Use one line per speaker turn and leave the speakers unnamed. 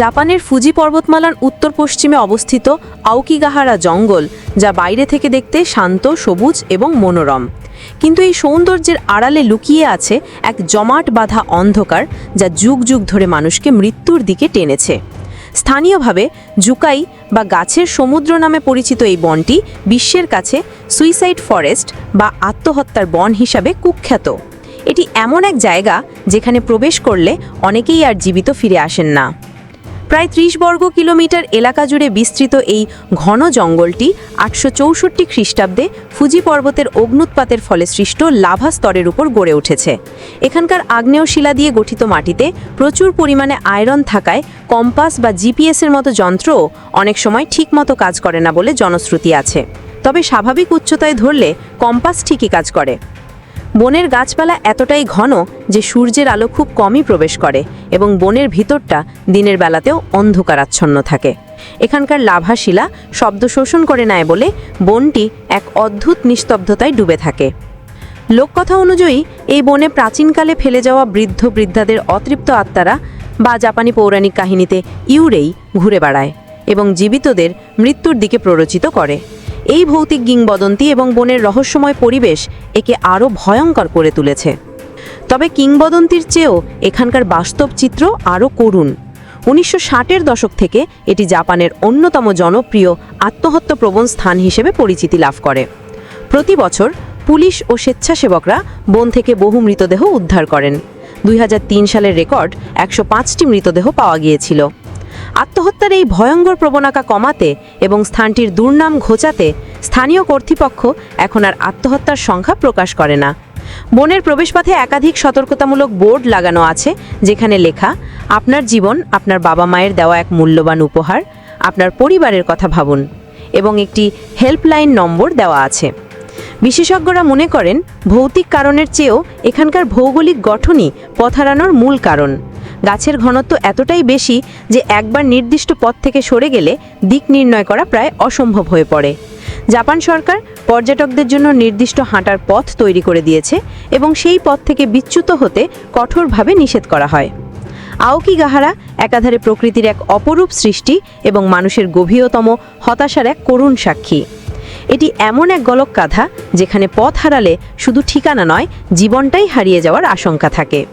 জাপানের ফুজি পর্বতমালার উত্তর পশ্চিমে অবস্থিত আউকিগাহারা জঙ্গল, যা বাইরে থেকে দেখতে শান্ত, সবুজ এবং মনোরম। কিন্তু এই সৌন্দর্যের আড়ালে লুকিয়ে আছে এক জমাট বাঁধা অন্ধকার, যা যুগ যুগ ধরে মানুষকে মৃত্যুর দিকে টেনেছে। স্থানীয়ভাবে জুকাই বা গাছের সমুদ্র নামে পরিচিত এই বনটি বিশ্বের কাছে সুইসাইড ফরেস্ট বা আত্মহত্যার বন হিসাবে কুখ্যাত। এটি এমন এক জায়গা যেখানে প্রবেশ করলে অনেকেই আর জীবিত ফিরে আসেন না। প্রায় ত্রিশ বর্গ কিলোমিটার এলাকা জুড়ে বিস্তৃত এই ঘন জঙ্গলটি আটশো চৌষট্টি খ্রিস্টাব্দে ফুজি পর্বতের অগ্নুৎপাতের ফলে সৃষ্ট লাভা স্তরের উপর গড়ে উঠেছে। এখানকার আগ্নেয় শিলা দিয়ে গঠিত মাটিতে প্রচুর পরিমাণে আয়রন থাকায় কম্পাস বা জিপিএসের মতো যন্ত্রও অনেক সময় ঠিকমতো কাজ করে না বলে জনশ্রুতি আছে। তবে স্বাভাবিক উচ্চতায় ধরলে কম্পাস ঠিকই কাজ করে। বনের গাছপালা এতটাই ঘন যে সূর্যের আলো খুব কমই প্রবেশ করে এবং বনের ভিতরটা দিনের বেলাতেও অন্ধকারাচ্ছন্ন থাকে। এখানকার লাভাশিলা শব্দ শোষণ করে নেয় বলে বনটি এক অদ্ভুত নিস্তব্ধতায় ডুবে থাকে। লোককথা অনুযায়ী, এই বনে প্রাচীনকালে ফেলে যাওয়া বৃদ্ধ বৃদ্ধাদের অতৃপ্ত আত্মারা বা জাপানি পৌরাণিক কাহিনীতে ইউরেই ঘুরে বেড়ায় এবং জীবিতদের মৃত্যুর দিকে প্ররোচিত করে। এই ভৌতিক কিংবদন্তি এবং বনের রহস্যময় পরিবেশ একে আরও ভয়ঙ্কর করে তুলেছে। তবে কিংবদন্তির চেয়েও এখানকার বাস্তব চিত্র আরও করুণ। উনিশশো ষাটের দশক থেকে এটি জাপানের অন্যতম জনপ্রিয় আত্মহত্যাপ্রবণ স্থান হিসেবে পরিচিতি লাভ করে। প্রতি বছর পুলিশ ও স্বেচ্ছাসেবকরা বন থেকে বহু মৃতদেহ উদ্ধার করেন। দুই হাজার তিন সালের রেকর্ড একশো পাঁচটি মৃতদেহ পাওয়া গিয়েছিল। আত্মহত্যার এই ভয়ঙ্কর প্রবণতা কমাতে এবং স্থানটির দুর্নাম ঘোচাতে স্থানীয় কর্তৃপক্ষ এখন আর আত্মহত্যার সংখ্যা প্রকাশ করে না। বনের প্রবেশপথে একাধিক সতর্কতামূলক বোর্ড লাগানো আছে, যেখানে লেখা, আপনার জীবন আপনার বাবা মায়ের দেওয়া এক মূল্যবান উপহার, আপনার পরিবারের কথা ভাবুন। এবং একটি হেল্পলাইন নম্বর দেওয়া আছে। বিশেষজ্ঞরা মনে করেন, ভৌতিক কারণের চেয়েও এখানকার ভৌগোলিক গঠনই পথ হারানোর মূল কারণ। গাছের ঘনত্ব এতটাই বেশি যে একবার নির্দিষ্ট পথ থেকে সরে গেলে দিক নির্ণয় করা প্রায় অসম্ভব হয়ে পড়ে। জাপান সরকার পর্যটকদের জন্য নির্দিষ্ট হাঁটার পথ তৈরি করে দিয়েছে এবং সেই পথ থেকে বিচ্যুত হতে কঠোরভাবে নিষেধ করা হয়। আওকি গাহারা একাধারে প্রকৃতির এক অপরূপ সৃষ্টি এবং মানুষের গভীরতম, হতাশার এক করুণ সাক্ষী। এটি এমন এক গলক কাঁধা যেখানে পথ হারালে শুধু ঠিকানা নয়, জীবনটাই হারিয়ে যাওয়ার আশঙ্কা থাকে।